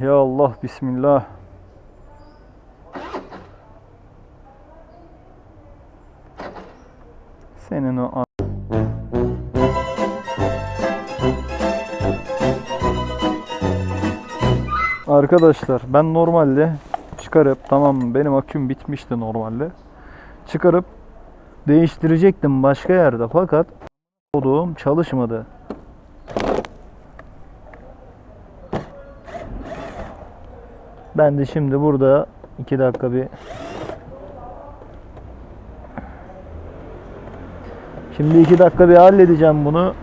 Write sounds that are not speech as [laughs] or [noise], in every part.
Ya Allah bismillah. Senin o Arkadaşlar ben normalde çıkarıp tamam benim aküm bitmişti normalde. Çıkarıp değiştirecektim başka yerde fakat olduğum çalışmadı. Ben de şimdi burada iki dakika bir Şimdi iki dakika bir halledeceğim bunu.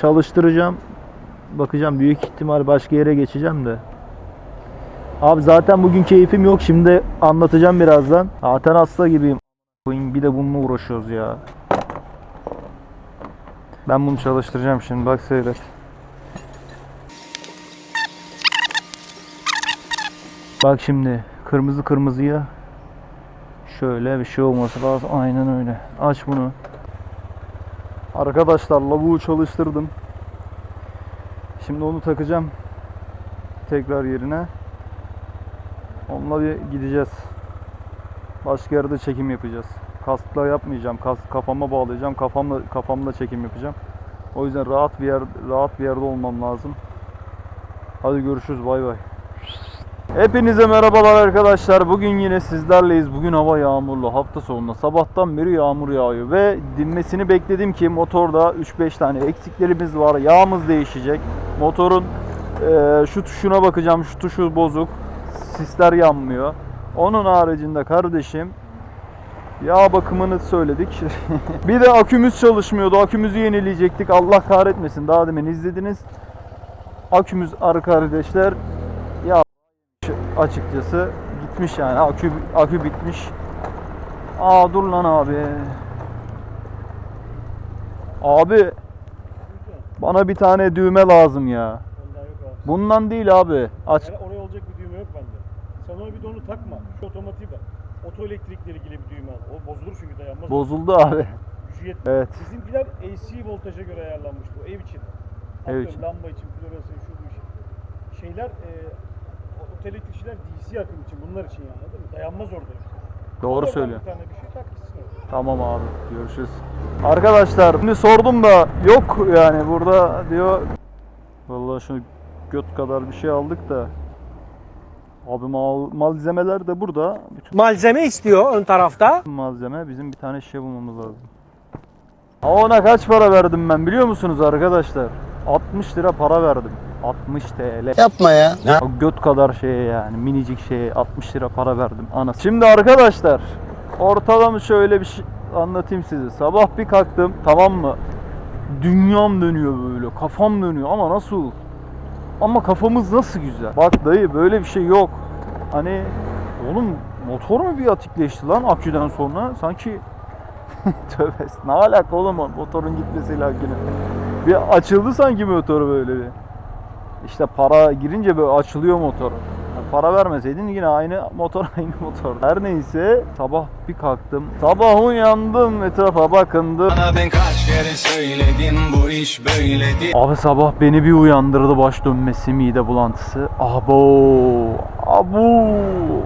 Çalıştıracağım. Bakacağım büyük ihtimal başka yere geçeceğim de. Abi zaten bugün keyfim yok. Şimdi anlatacağım birazdan. Zaten hasta gibiyim. Bir de bununla uğraşıyoruz ya. Ben bunu çalıştıracağım şimdi. Bak seyret. Bak şimdi kırmızı kırmızıya şöyle bir şey olması lazım. Aynen öyle. Aç bunu. Arkadaşlar lavuğu çalıştırdım. Şimdi onu takacağım. Tekrar yerine. Onunla bir gideceğiz. Başka yerde çekim yapacağız. Kaskla yapmayacağım. Kas kafama bağlayacağım. Kafamla kafamla çekim yapacağım. O yüzden rahat bir yer rahat bir yerde olmam lazım. Hadi görüşürüz. Bay bay. Hepinize merhabalar arkadaşlar. Bugün yine sizlerleyiz. Bugün hava yağmurlu. Hafta sonunda sabahtan beri yağmur yağıyor ve dinmesini bekledim ki motorda 3-5 tane eksiklerimiz var. Yağımız değişecek. Motorun eee, şu tuşuna bakacağım. Şu tuşu bozuk. Sisler yanmıyor. Onun haricinde kardeşim yağ bakımını söyledik. [laughs] bir de akümüz çalışmıyordu. Akümüzü yenileyecektik. Allah kahretmesin. Daha demin izlediniz. Akümüz arka kardeşler açıkçası gitmiş yani akü akü bitmiş. Aa dur lan abi. Abi bana bir tane düğme lazım ya. Bundan değil abi. Aç. Yani oraya olacak bir düğme yok bende. Sen ona bir de onu takma. Şu otomatiği bak. Oto elektrikle ilgili bir düğme al. O bozulur çünkü dayanmaz. Bozuldu abi. Gücü yetmez. Evet. Bizimkiler AC voltaja göre ayarlanmıştı o ev için. Ev için. Lamba için, floresan şu bu için. Şeyler e, oto elektrikçiler DC akım için bunlar için yani anladın mı? Dayanmaz orada işte. Doğru söylüyor. Bir tane bir şey tak gitsin oraya. Tamam abi. Görüşürüz. Arkadaşlar şimdi sordum da yok yani burada diyor. Vallahi şu göt kadar bir şey aldık da. Abi mal, malzemeler de burada. Bütün malzeme istiyor ön tarafta. malzeme bizim bir tane şişe bulmamız lazım. Ha ona kaç para verdim ben biliyor musunuz arkadaşlar? 60 lira para verdim. 60 TL. Yapma ya. O göt kadar şeye yani minicik şeye 60 lira para verdim anası. Şimdi arkadaşlar ortalama şöyle bir şey anlatayım size. Sabah bir kalktım tamam mı? Dünyam dönüyor böyle kafam dönüyor ama nasıl? Ama kafamız nasıl güzel. Bak dayı böyle bir şey yok. Hani oğlum motor mu bir atikleşti lan aküden sonra? Sanki [laughs] tövbe ne alaka oğlum motorun gitmesiyle akünün. Bir açıldı sanki motoru böyle bir. İşte para girince böyle açılıyor motor. Yani para vermeseydin yine aynı motor [laughs] aynı motor. Her neyse sabah bir kalktım. Sabah uyandım etrafa bakındım. Bana ben kaç kere söyledim bu iş böyle değil Abi sabah beni bir uyandırdı baş dönmesi, mide bulantısı. Abo, abo.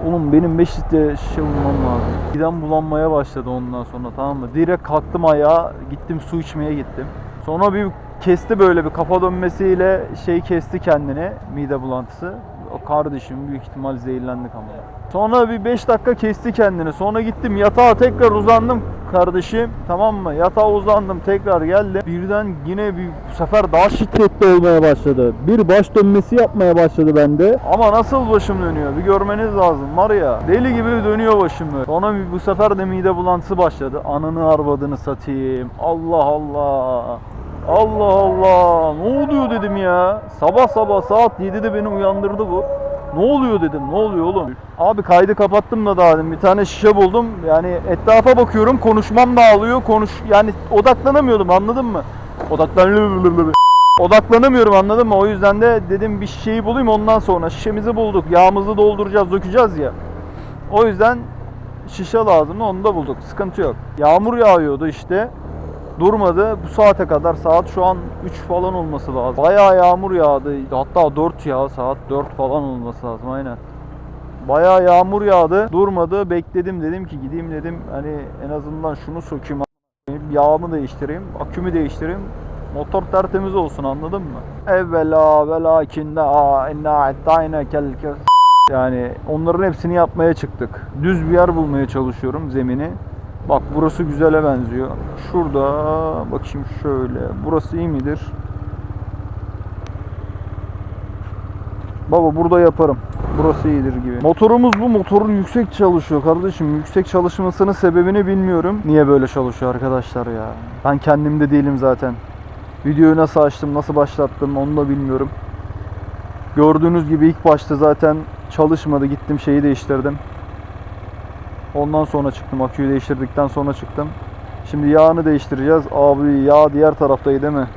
Oğlum benim 5 litre şişe bulmam lazım. Midem bulanmaya başladı ondan sonra tamam mı? Direkt kalktım ayağa, gittim su içmeye gittim. Sonra bir kesti böyle bir kafa dönmesiyle şey kesti kendini, mide bulantısı. O kardeşim büyük ihtimal zehirlendik ama. Sonra bir 5 dakika kesti kendini. Sonra gittim yatağa tekrar uzandım kardeşim. Tamam mı? Yatağa uzandım tekrar geldim. Birden yine bir bu sefer daha şiddetli olmaya başladı. Bir baş dönmesi yapmaya başladı bende. Ama nasıl başım dönüyor? Bir görmeniz lazım. Var ya deli gibi dönüyor başım böyle. Sonra bir, bu sefer de mide bulantısı başladı. Ananı arvadını satayım. Allah Allah. Allah Allah. Ne oluyor dedim ya. Sabah sabah saat 7'de beni uyandırdı bu. Ne oluyor dedim. Ne oluyor oğlum? Abi kaydı kapattım da daha dedim. Bir tane şişe buldum. Yani etrafa bakıyorum. Konuşmam dağılıyor. Konuş yani odaklanamıyordum anladın mı? Odaklan Odaklanamıyorum anladın mı? O yüzden de dedim bir şişeyi bulayım ondan sonra şişemizi bulduk. Yağımızı dolduracağız, dökeceğiz ya. O yüzden şişe lazım. Onu da bulduk. Sıkıntı yok. Yağmur yağıyordu işte. Durmadı. Bu saate kadar saat şu an 3 falan olması lazım. Bayağı yağmur yağdı. Hatta 4 ya saat 4 falan olması lazım aynen. Bayağı yağmur yağdı. Durmadı. Bekledim dedim ki gideyim dedim. Hani en azından şunu a**ayım, Yağımı değiştireyim. Akümü değiştireyim. Motor tertemiz olsun anladın mı? Evvela ve lakinde a inna ettayne kel yani onların hepsini yapmaya çıktık. Düz bir yer bulmaya çalışıyorum zemini. Bak burası güzele benziyor. Şurada bakayım şöyle. Burası iyi midir? Baba burada yaparım. Burası iyidir gibi. Motorumuz bu. Motorun yüksek çalışıyor kardeşim. Yüksek çalışmasının sebebini bilmiyorum. Niye böyle çalışıyor arkadaşlar ya? Ben kendimde değilim zaten. Videoyu nasıl açtım, nasıl başlattım onu da bilmiyorum. Gördüğünüz gibi ilk başta zaten çalışmadı. Gittim şeyi değiştirdim. Ondan sonra çıktım. Aküyü değiştirdikten sonra çıktım. Şimdi yağını değiştireceğiz. Abi yağ diğer taraftaydı değil mi?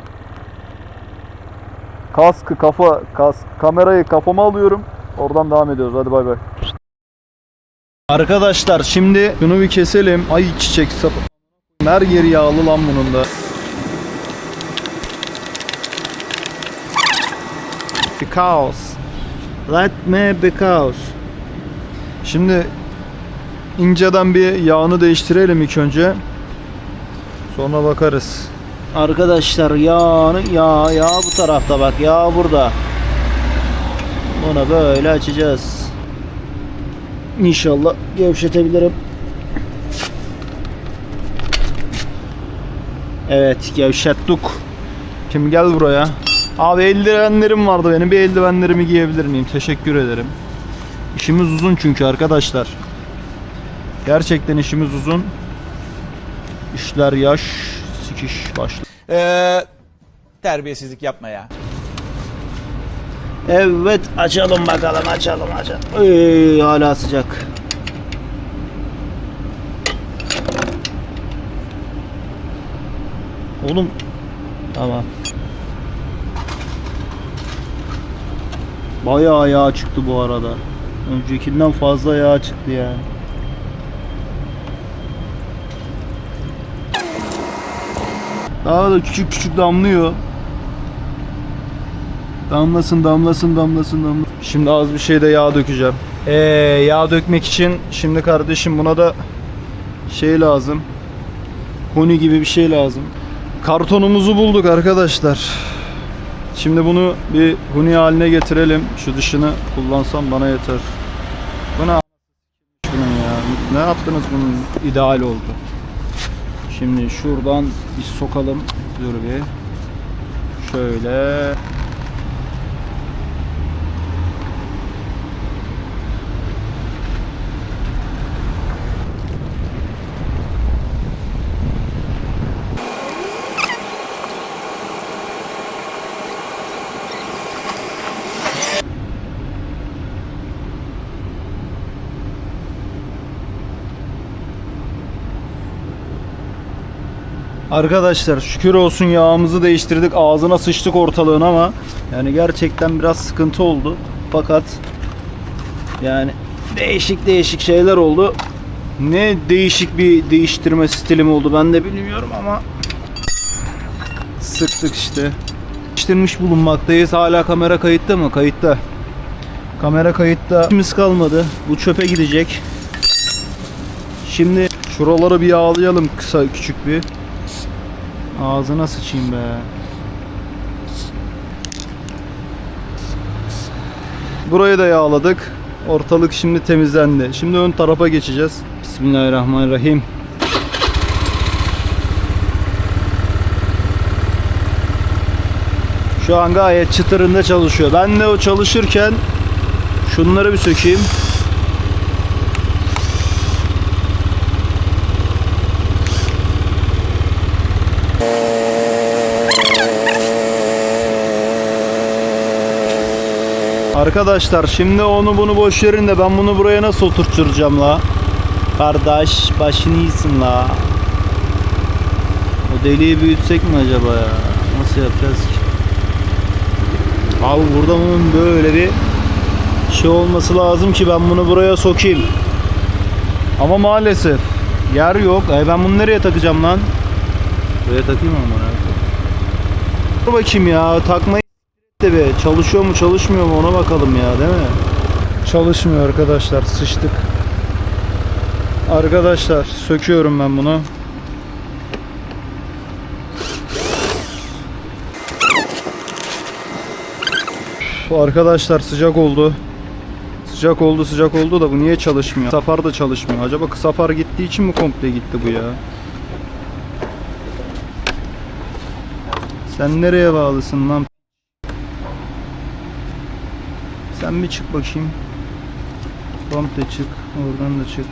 Kaskı kafa kask kamerayı kafama alıyorum. Oradan devam ediyoruz. Hadi bay bay. Arkadaşlar şimdi şunu bir keselim. Ay çiçek sapı. Her yeri yağlı lan bunun da. Because. Let me because. Şimdi inceden bir yağını değiştirelim ilk önce. Sonra bakarız. Arkadaşlar yağını yağ yağ bu tarafta bak yağ burada. Bunu böyle açacağız. İnşallah gevşetebilirim. Evet gevşettik. Şimdi gel buraya. Abi eldivenlerim vardı benim. Bir eldivenlerimi giyebilir miyim? Teşekkür ederim. İşimiz uzun çünkü arkadaşlar. Gerçekten işimiz uzun. İşler yaş, sikiş başlı. Ee, terbiyesizlik yapma ya. Evet açalım bakalım açalım açalım. Ey, hala sıcak. Oğlum tamam. Bayağı yağ çıktı bu arada. Öncekinden fazla yağ çıktı yani. Daha da küçük küçük damlıyor. Damlasın damlasın damlasın damlasın. Şimdi az bir şey de yağ dökeceğim. Ee, yağ dökmek için şimdi kardeşim buna da şey lazım. Huni gibi bir şey lazım. Kartonumuzu bulduk arkadaşlar. Şimdi bunu bir huni haline getirelim. Şu dışını kullansam bana yeter. Bu ne ya? Ne yaptınız bunun? ideal oldu. Şimdi şuradan bir sokalım. Dur bir. Şöyle. Arkadaşlar şükür olsun yağımızı değiştirdik. Ağzına sıçtık ortalığın ama yani gerçekten biraz sıkıntı oldu. Fakat yani değişik değişik şeyler oldu. Ne değişik bir değiştirme stilim oldu ben de bilmiyorum ama sıktık işte. Değiştirmiş bulunmaktayız. Hala kamera kayıtta mı? Kayıtta. Kamera kayıtta. İşimiz kalmadı. Bu çöpe gidecek. Şimdi şuraları bir yağlayalım kısa küçük bir. Ağzına sıçayım be. Burayı da yağladık. Ortalık şimdi temizlendi. Şimdi ön tarafa geçeceğiz. Bismillahirrahmanirrahim. Şu an gayet çıtırında çalışıyor. Ben de o çalışırken şunları bir sökeyim. Arkadaşlar şimdi onu bunu boş verin de ben bunu buraya nasıl oturtturacağım la? Kardeş başını iyisin la. O deliği büyütsek mi acaba ya? Nasıl yapacağız ki? Abi burada bunun böyle bir şey olması lazım ki ben bunu buraya sokayım. Ama maalesef yer yok. E ben bunu nereye takacağım lan? Buraya takayım mı onu? Dur bakayım ya takmayı de be. Çalışıyor mu çalışmıyor mu ona bakalım ya değil mi? Çalışmıyor arkadaşlar sıçtık. Arkadaşlar söküyorum ben bunu. Arkadaşlar sıcak oldu. Sıcak oldu sıcak oldu da bu niye çalışmıyor? Kısa far da çalışmıyor. Acaba kısa far gittiği için mi komple gitti bu ya? Sen nereye bağlısın lan? Sen bir çık bakayım. Komple çık. Oradan da çık.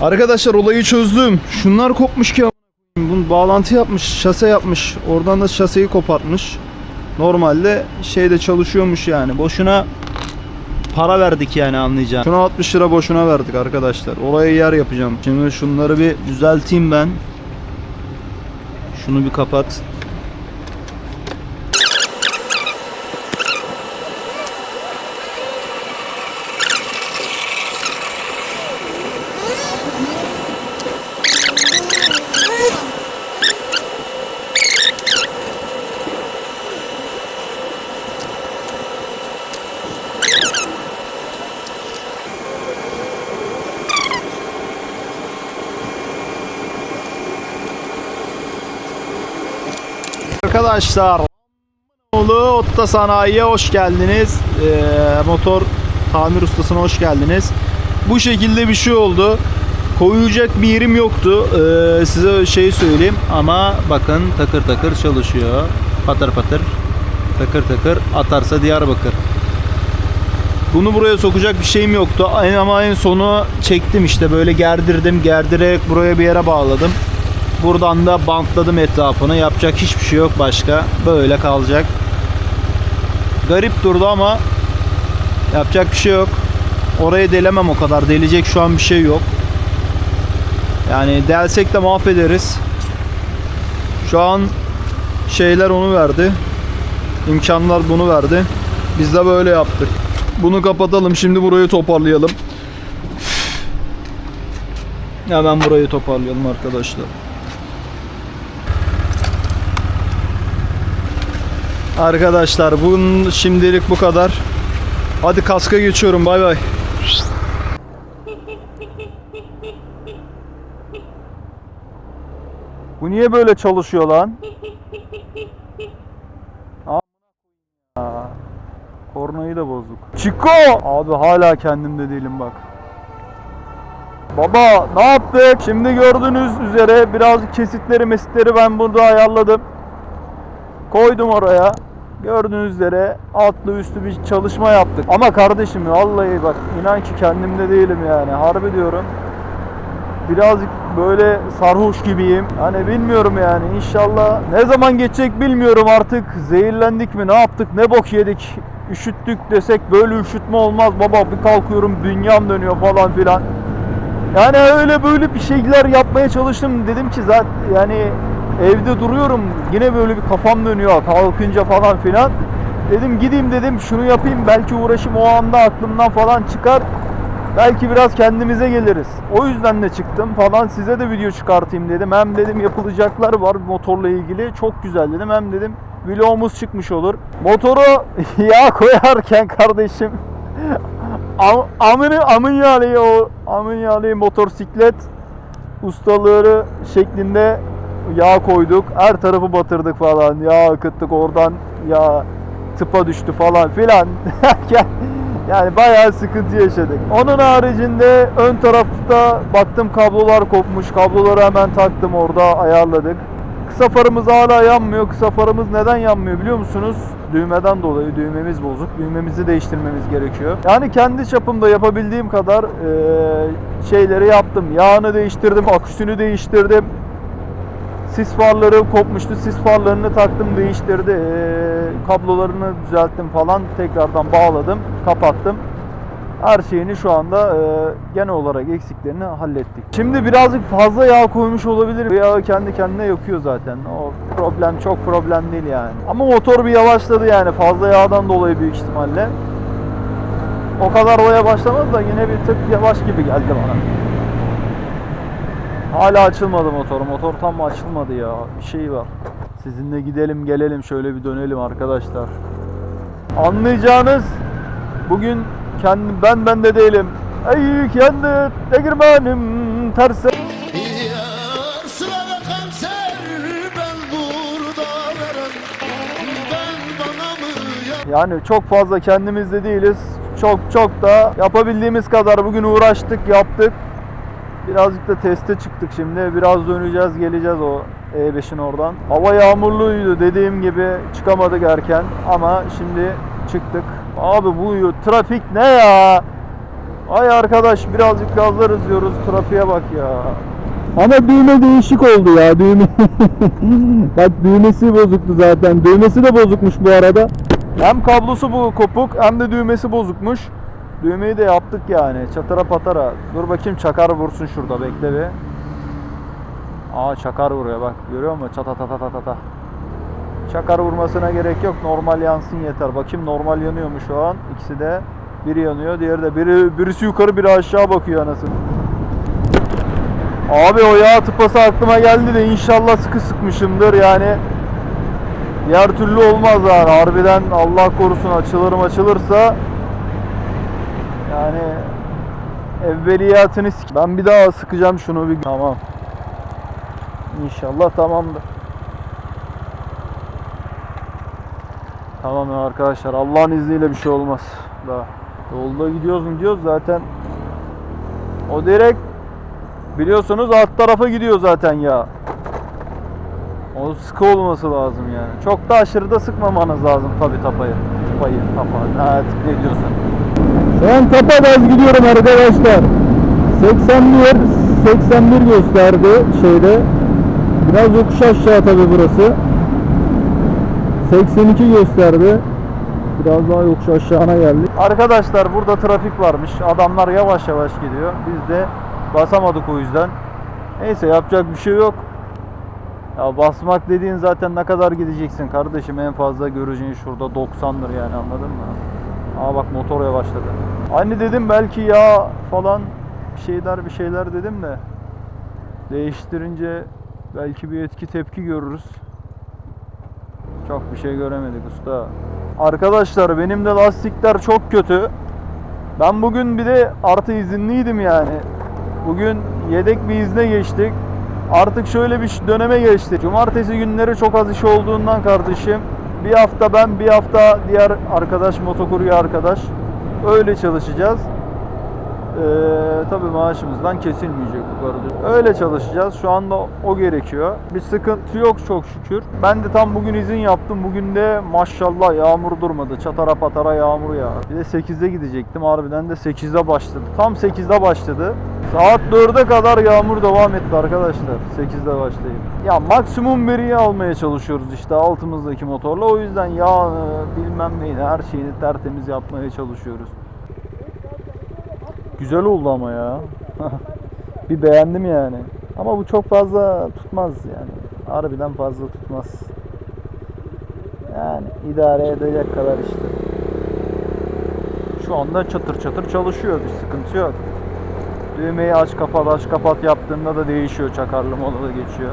Arkadaşlar olayı çözdüm. Şunlar kopmuş ki bunu bağlantı yapmış, şase yapmış. Oradan da şaseyi kopartmış. Normalde şeyde çalışıyormuş yani. Boşuna para verdik yani anlayacağım. Şuna 60 lira boşuna verdik arkadaşlar. Olaya yer yapacağım. Şimdi şunları bir düzelteyim ben. Şunu bir kapat. Arkadaşlar Oğlu Otta Sanayi'ye hoş geldiniz. Ee, motor tamir ustasına hoş geldiniz. Bu şekilde bir şey oldu. Koyacak bir yerim yoktu. Ee, size şey söyleyeyim ama bakın takır takır çalışıyor. Patır patır. Takır takır atarsa Diyarbakır. Bunu buraya sokacak bir şeyim yoktu. Ama en sonu çektim işte böyle gerdirdim. Gerdirerek buraya bir yere bağladım. Buradan da bantladım etrafını. Yapacak hiçbir şey yok başka. Böyle kalacak. Garip durdu ama yapacak bir şey yok. Orayı delemem o kadar. Delecek şu an bir şey yok. Yani delsek de mahvederiz. Şu an şeyler onu verdi. İmkanlar bunu verdi. Biz de böyle yaptık. Bunu kapatalım. Şimdi burayı toparlayalım. Hemen burayı toparlayalım arkadaşlar. Arkadaşlar bunun şimdilik bu kadar. Hadi kaska geçiyorum. Bay bay. Bu niye böyle çalışıyor lan? Aa, Kornayı da bozduk. Chico! Abi hala kendimde değilim bak. Baba ne yaptık? Şimdi gördüğünüz üzere biraz kesitleri mesitleri ben burada ayarladım. Koydum oraya. Gördüğünüz üzere altlı üstü bir çalışma yaptık. Ama kardeşim vallahi bak inan ki kendimde değilim yani. Harbi diyorum. Birazcık böyle sarhoş gibiyim. Hani bilmiyorum yani inşallah ne zaman geçecek bilmiyorum artık. Zehirlendik mi ne yaptık ne bok yedik. Üşüttük desek böyle üşütme olmaz baba bir kalkıyorum dünyam dönüyor falan filan. Yani öyle böyle bir şeyler yapmaya çalıştım. Dedim ki zaten yani evde duruyorum. Yine böyle bir kafam dönüyor kalkınca falan filan. Dedim gideyim dedim şunu yapayım. Belki uğraşım o anda aklımdan falan çıkar. Belki biraz kendimize geliriz. O yüzden de çıktım falan size de video çıkartayım dedim. Hem dedim yapılacaklar var motorla ilgili. Çok güzel dedim. Hem dedim vlogumuz çıkmış olur. Motoru [laughs] yağ koyarken kardeşim Am, amını amın yağlı o amın yağlı motosiklet ustaları şeklinde yağ koyduk. Her tarafı batırdık falan. Yağ akıttık oradan yağ tıpa düştü falan filan. [laughs] yani bayağı sıkıntı yaşadık. Onun haricinde ön tarafta baktım kablolar kopmuş. Kabloları hemen taktım orada ayarladık. Kısa farımız hala yanmıyor. Kısa farımız neden yanmıyor biliyor musunuz? Düğmeden dolayı düğmemiz bozuk. Düğmemizi değiştirmemiz gerekiyor. Yani kendi çapımda yapabildiğim kadar eee, şeyleri yaptım. Yağını değiştirdim, aküsünü değiştirdim. Sis farları kopmuştu. Sis farlarını taktım, değiştirdi. Eee, kablolarını düzelttim falan. Tekrardan bağladım, kapattım. Her şeyini şu anda e, genel olarak eksiklerini hallettik. Şimdi birazcık fazla yağ koymuş olabilir. Bu yağı kendi kendine yakıyor zaten. O problem çok problem değil yani. Ama motor bir yavaşladı yani fazla yağdan dolayı büyük ihtimalle. O kadar o yavaşlamadı da yine bir tık yavaş gibi geldi bana. Hala açılmadı motor. Motor tam açılmadı ya. Bir şey var. Sizinle gidelim gelelim şöyle bir dönelim arkadaşlar. Anlayacağınız bugün kendi ben ben de değilim. Ey kendi mı ya Yani çok fazla kendimizde değiliz. Çok çok da yapabildiğimiz kadar bugün uğraştık, yaptık. Birazcık da teste çıktık şimdi. Biraz döneceğiz, geleceğiz o E5'in oradan. Hava yağmurluydu dediğim gibi çıkamadık erken ama şimdi çıktık. Abi bu trafik ne ya? Ay arkadaş birazcık gazlarız diyoruz trafiğe bak ya. Ama düğme değişik oldu ya düğme. [laughs] Bak düğmesi bozuktu zaten. Düğmesi de bozukmuş bu arada. Hem kablosu bu kopuk hem de düğmesi bozukmuş. Düğmeyi de yaptık yani. Çatara patara. Dur bakayım çakar vursun şurada bekle bir. Aa çakar vuruyor bak. Görüyor musun? Çata ta ta ta. Çakar vurmasına gerek yok. Normal yansın yeter. Bakayım normal yanıyor mu şu an? İkisi de. Biri yanıyor, diğeri de. Biri, birisi yukarı, biri aşağı bakıyor anasını. Abi o yağ tıpası aklıma geldi de inşallah sıkı sıkmışımdır yani. Diğer türlü olmaz yani. Harbiden Allah korusun açılır açılırsa yani evveliyatını sik- Ben bir daha sıkacağım şunu bir Tamam. İnşallah tamamdır. Tamam ya arkadaşlar. Allah'ın izniyle bir şey olmaz. Daha. Yolda gidiyoruz mu gidiyoruz zaten. O direkt biliyorsunuz alt tarafa gidiyor zaten ya. O sıkı olması lazım yani. Çok da aşırı da sıkmamanız lazım tabi tapayı. Tapayı, tapa. Ha ne diyorsun? Şu an tapa gaz gidiyorum arkadaşlar. 81, 81 gösterdi şeyde. Biraz yokuş aşağı tabi burası. 82 gösterdi. Biraz daha yokuş aşağına geldik. Arkadaşlar burada trafik varmış. Adamlar yavaş yavaş gidiyor. Biz de basamadık o yüzden. Neyse yapacak bir şey yok. Ya basmak dediğin zaten ne kadar gideceksin kardeşim en fazla göreceğin şurada 90'dır yani anladın mı? Aa bak motor yavaşladı. Hani dedim belki ya falan bir şeyler bir şeyler dedim de değiştirince belki bir etki tepki görürüz. Çok bir şey göremedik usta. Arkadaşlar benim de lastikler çok kötü. Ben bugün bir de artı izinliydim yani. Bugün yedek bir izne geçtik. Artık şöyle bir döneme geçti. Cumartesi günleri çok az iş olduğundan kardeşim. Bir hafta ben, bir hafta diğer arkadaş, motokurye arkadaş. Öyle çalışacağız. Ee, tabii maaşımızdan kesilmeyecek bu arada. Öyle çalışacağız. Şu anda o gerekiyor. Bir sıkıntı yok çok şükür. Ben de tam bugün izin yaptım. Bugün de maşallah yağmur durmadı. Çatara patara yağmur ya. Bir de 8'de gidecektim. Harbiden de 8'de başladı. Tam 8'de başladı. Saat 4'e kadar yağmur devam etti arkadaşlar. 8'de başlayıp. Ya maksimum veriyi almaya çalışıyoruz işte altımızdaki motorla. O yüzden yağını bilmem neyini her şeyini tertemiz yapmaya çalışıyoruz. Güzel oldu ama ya. [laughs] bir beğendim yani. Ama bu çok fazla tutmaz yani. Harbiden fazla tutmaz. Yani idare edecek kadar işte. Şu anda çatır çatır çalışıyor. Bir sıkıntı yok. Düğmeyi aç kapat aç kapat yaptığında da değişiyor. Çakarlı moda da geçiyor.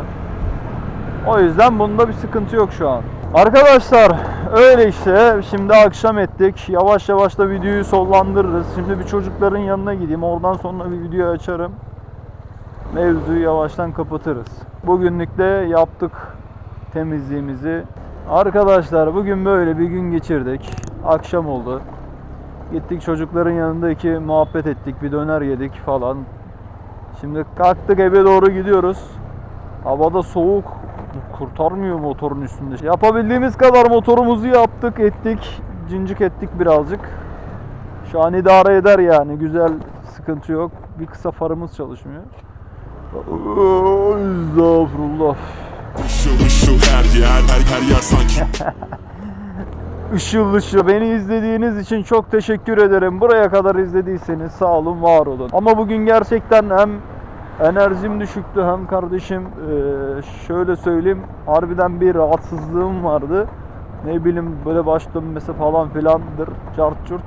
O yüzden bunda bir sıkıntı yok şu an. Arkadaşlar öyle işte. Şimdi akşam ettik. Yavaş yavaş da videoyu sollandırırız. Şimdi bir çocukların yanına gideyim. Oradan sonra bir video açarım. Mevzuyu yavaştan kapatırız. Bugünlük de yaptık temizliğimizi. Arkadaşlar bugün böyle bir gün geçirdik. Akşam oldu. Gittik çocukların yanında iki muhabbet ettik. Bir döner yedik falan. Şimdi kalktık eve doğru gidiyoruz. Havada soğuk. Kurtarmıyor motorun üstünde. Yapabildiğimiz kadar motorumuzu yaptık, ettik. Cincik ettik birazcık. Şu an idare eder yani. Güzel, sıkıntı yok. Bir kısa farımız çalışmıyor. Estağfurullah. Işıl ışıl her yer her, her yer sanki [laughs] ışıl ışıl. Beni izlediğiniz için çok teşekkür ederim. Buraya kadar izlediyseniz sağ olun, var olun. Ama bugün gerçekten hem enerjim düşüktü hem kardeşim eee, şöyle söyleyeyim harbiden bir rahatsızlığım vardı. Ne bileyim böyle baş dönmesi falan filandır. Cart curt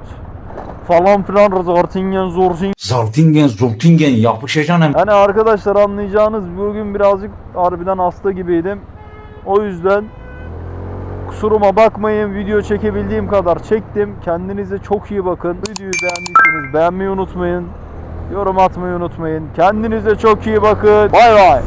falan filan zartingen zorzing. Zartingen, Zortingen yapışacaksın hem. Yani arkadaşlar anlayacağınız bugün birazcık harbiden hasta gibiydim. O yüzden kusuruma bakmayın. Video çekebildiğim kadar çektim. Kendinize çok iyi bakın. Videoyu beğendiyseniz beğenmeyi unutmayın. Yorum atmayı unutmayın. Kendinize çok iyi bakın. Bay bay.